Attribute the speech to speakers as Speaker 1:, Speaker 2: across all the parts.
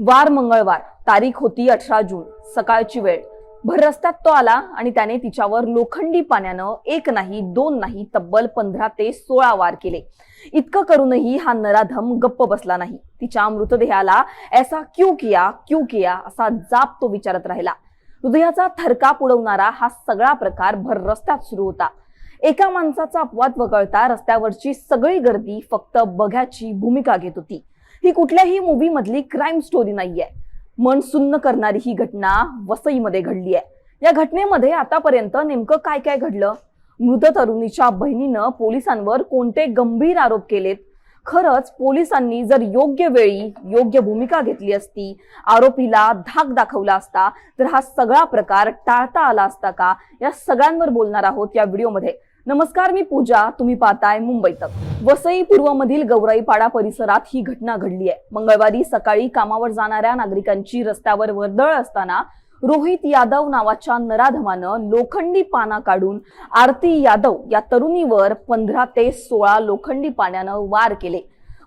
Speaker 1: वार मंगळवार तारीख होती अठरा जून सकाळची वेळ. भर रस्त्यात तो आला आणि त्याने तिच्यावर लोखंडी पाण्यानं एक नाही दोन नाही तब्बल पंधरा ते सोळा वार केले. इतकं करूनही हा नराधम गप्प बसला नाही. तिच्या मृतदेहाला ऐसा क्यू किया क्यू किया असा जाप तो विचारत राहिला. हृदयाचा थरकाप उडवणारा हा सगळा प्रकार भर रस्त्यात सुरू होता. एका माणसाचा अपवाद वगळता रस्त्यावरची सगळी गर्दी फक्त बघ्याची भूमिका घेत होती. ही कुठल्याही मूवी मधली क्राईम स्टोरी नाहीये. मन सुन्न करणारी ही घटना वसईमध्ये घडली आहे. या घटनेमध्ये आतापर्यंत नेमकं काय काय घडलं? मृत तरुणीच्या बहिणीनं पोलिसांवर कोणते गंभीर आरोप केलेत? खरंच पोलिसांनी जर योग्य वेळी योग्य भूमिका घेतली असती आरोपीला धाक दाखवला असता तर हा सगळा प्रकार टाळता आला असता का? या सगळ्यांवर बोलणार आहोत या व्हिडिओमध्ये नमस्कार मी पूजा. तुम्ही पाहताय मुंबई तक. वसई पूर्वमधील गौराईपाडा परिसरात ही घटना घडली आहे. मंगळवारी सकाळी कामावर जाणाऱ्या नागरिकांची रस्त्यावर वर्दळ असताना रोहित यादव नावाच्या नराधमानं लोखंडी पाना काढून आरती यादव या तरुणीवर पंधरा ते सोळा लोखंडी पाण्यानं वार केले.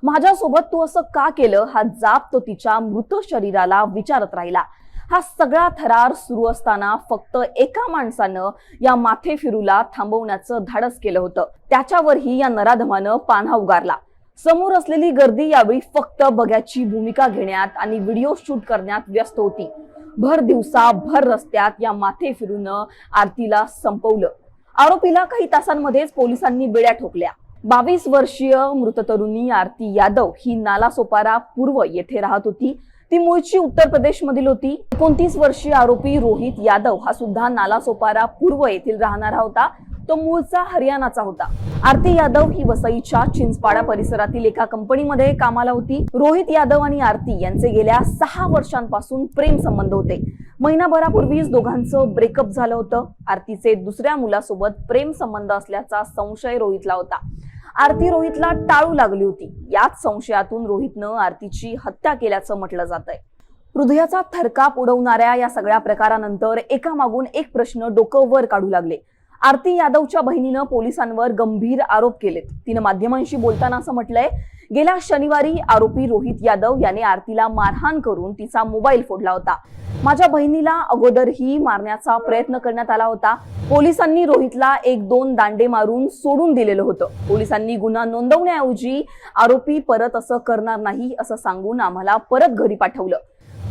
Speaker 1: माझ्यासोबत तू असं का केलं? हा जाप तो तिच्या मृत शरीराला विचारत राहिला. हा सगळा थरार सुरू असताना फक्त एका माणसानं या माथे फिरूला थांबवण्याचं धाडस केलं होतं. त्याच्यावरही या नराधमानं पान्हा उगारला. समोर असलेली गर्दी यावेळी फक्त बघ्याची भूमिका घेण्यात आणि व्हिडिओ शूट करण्यात व्यस्त होती. भर दिवसा भर रस्त्यात या माथे फिरून आरतीला संपवलं. आरोपीला काही तासांमध्येच पोलिसांनी बेड्या ठोकल्या. बावीस वर्षीय मृत तरुणी आरती यादव ही नालासोपारा पूर्व येथे राहत होती. ती मूळची उत्तर प्रदेश मधील होती. एकोणतीस वर्षीय आरोपी रोहित यादव हा सुद्धा नालासोपारा पूर्व येथील राहणारा होता. तो मूळचा हरियाणाचा होता. आरती यादव ही वसईच्या चिंचपाडा परिसरातील एका कंपनीमध्ये कामाला होती. रोहित यादव आणि आरती यांचे गेल्या सहा वर्षांपासून प्रेम संबंध होते. महिनाभरापूर्वीच दोघांचं ब्रेकअप झालं होतं. आरतीचे दुसऱ्या मुलासोबत प्रेम संबंध असल्याचा संशय रोहितला होता. आरती रोहितला टाळू लागली होती. याच संशयातून रोहितनं आरतीची हत्या केल्याचं म्हटलं जात आहे हृदयाचा थरकाप उडवणाऱ्या या सगळ्या प्रकारानंतर एकामागून एक प्रश्न डोकं वर काढू लागले. आरती यादवच्या बहिणीनं पोलिसांवर गंभीर आरोप केलेत. तिनं माध्यमांशी बोलताना असं म्हटलंय गेल्या शनिवारी आरोपी रोहित यादव याने आरतीला मारहाण करून तिचा मोबाईल फोडला होता. माझ्या बहिणीला अगोदरही मारण्याचा प्रयत्न करण्यात आला होता. पोलिसांनी रोहितला एक दोन दांडे मारून सोडून दिलेलं होतं. पोलिसांनी गुन्हा नोंदवण्याऐवजी आरोपी परत असं करणार नाही असं सांगून आम्हाला परत घरी पाठवलं.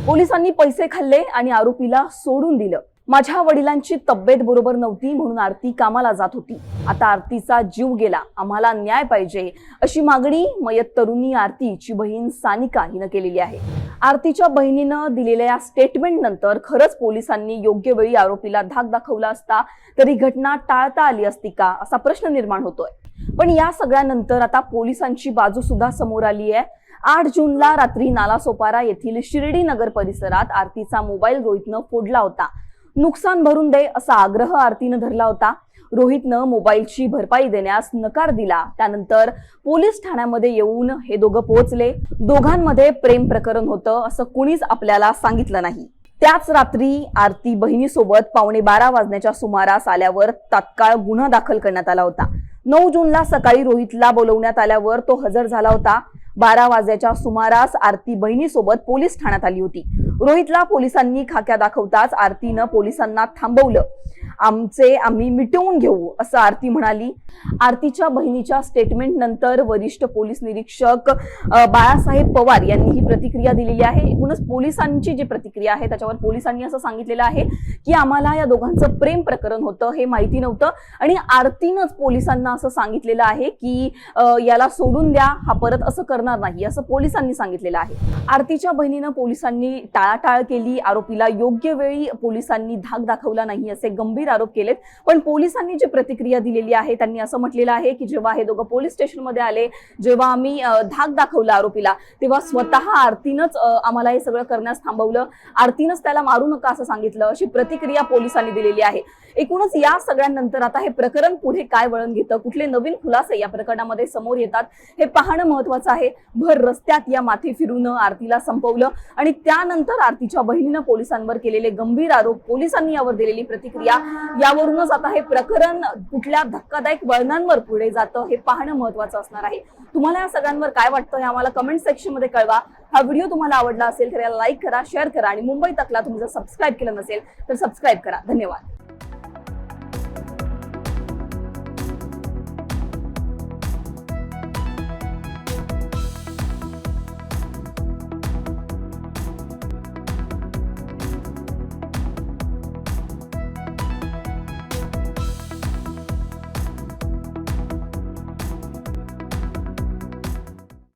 Speaker 1: पोलिसांनी पैसे खाल्ले आणि आरोपीला सोडून दिलं. माझ्या वडिलांची तब्येत बरोबर नव्हती म्हणून आरती कामाला जात होती. आता आरतीचा जीव गेला. आम्हाला न्याय पाहिजे अशी मागणी मयत तरुणी आरतीची बहीण सानिका हिनं केलेली आहे. आरतीच्या बहिणीनं दिलेल्या स्टेटमेंट नंतर खरंच पोलिसांनी योग्य वेळी आरोपीला धाक दाखवला असता तरी घटना टाळता आली असती का असा प्रश्न निर्माण होतोय. पण या सगळ्यानंतर आता पोलिसांची बाजू सुद्धा समोर आली आहे. आठ जूनला रात्री नालासोपारा येथील शिर्डी नगर परिसरात आरतीचा मोबाईल रोहितनं फोडला होता. नुकसान भरून दे असा आग्रह आरतीनं धरला होता. रोहितनं मोबाईलची भरपाई देण्यास नकार दिला. त्यानंतर पोलीस ठाण्यामध्ये येऊन हे दोघं पोहोचले. दोघांमध्ये प्रेम प्रकरण होतं असं कुणीच आपल्याला सांगितलं नाही. त्याच रात्री आरती बहिणीसोबत पावणे बारा वाजण्याच्या सुमारास आल्यावर तात्काळ गुन्हा दाखल करण्यात आला होता. नऊ जूनला सकाळी रोहितला बोलवण्यात आल्यावर तो हजर झाला होता. बारा वाजल्याच्या सुमारास आरती बहिणीसोबत पोलीस ठाण्यात आली होती. रोहितला पोलिसांनी खाक्या दाखवताच आरतीनं पोलिसांना थांबवलं. आमचे आम्ही मिटवून घेऊ असं आरती म्हणाली. आरतीच्या बहिणीच्या स्टेटमेंट नंतर वरिष्ठ पोलीस निरीक्षक बाळासाहेब पवार यांनी ही प्रतिक्रिया दिलेली आहे. एकूणच पोलिसांची जी प्रतिक्रिया आहे त्याच्यावर पोलिसांनी असं सांगितलेलं आहे की आम्हाला या दोघांचं प्रेम प्रकरण होतं हे माहिती नव्हतं. आणि आरतीनंच पोलिसांना असं सांगितलेलं आहे की याला सोडून द्या हा परत असं करणार नाही असं पोलिसांनी सांगितलेलं आहे. आरतीच्या बहिणीनं पोलिसांनी टाळाटाळ केली आरोपीला योग्य वेळी पोलिसांनी धाक दाखवला नाही असे गंभीर आरोप केलेत. पण पोलिसांनी जी प्रतिक्रिया दिलेली आहे त्यांनी असं म्हटलेलं आहे की जेव्हा हे दोघं पोलीस स्टेशनमध्ये आले जेव्हा आम्ही धाक दाखवला आरोपीला तेव्हा स्वतः आरतीनंच आम्हाला हे सगळं करण्यास थांबवलं. आरतीनंच त्याला मारू नका असं सांगितलं अशी प्रतिक्रिया पोलिसांनी दिलेली आहे. एकूणच या सगळ्यांनंतर आता हे प्रकरण पुढे काय वळण घेतं? कुठले नवीन खुलासे या प्रकरणामध्ये समोर येतात? हे पाहणं महत्वाचं आहे. भर रस्त्यात या माथे फिरून आरतीला संपवलं आणि त्यानंतर आरतीच्या बहिणीनं पोलिसांवर केलेले गंभीर आरोप पोलिसांनी यावर दिलेली प्रतिक्रिया यावरूनच आता हे प्रकरण कुठल्या धक्कादायक वळणांवर पुढे जातं हे पाहणं महत्वाचं असणार आहे. तुम्हाला या सगळ्यांवर काय वाटतं हे आम्हाला कमेंट सेक्शनमध्ये कळवा. हा व्हिडिओ तुम्हाला आवडला असेल तर याला लाईक करा शेअर करा आणि मुंबई तकला तुम्ही जर सबस्क्राईब केलं नसेल तर सबस्क्राईब करा. धन्यवाद.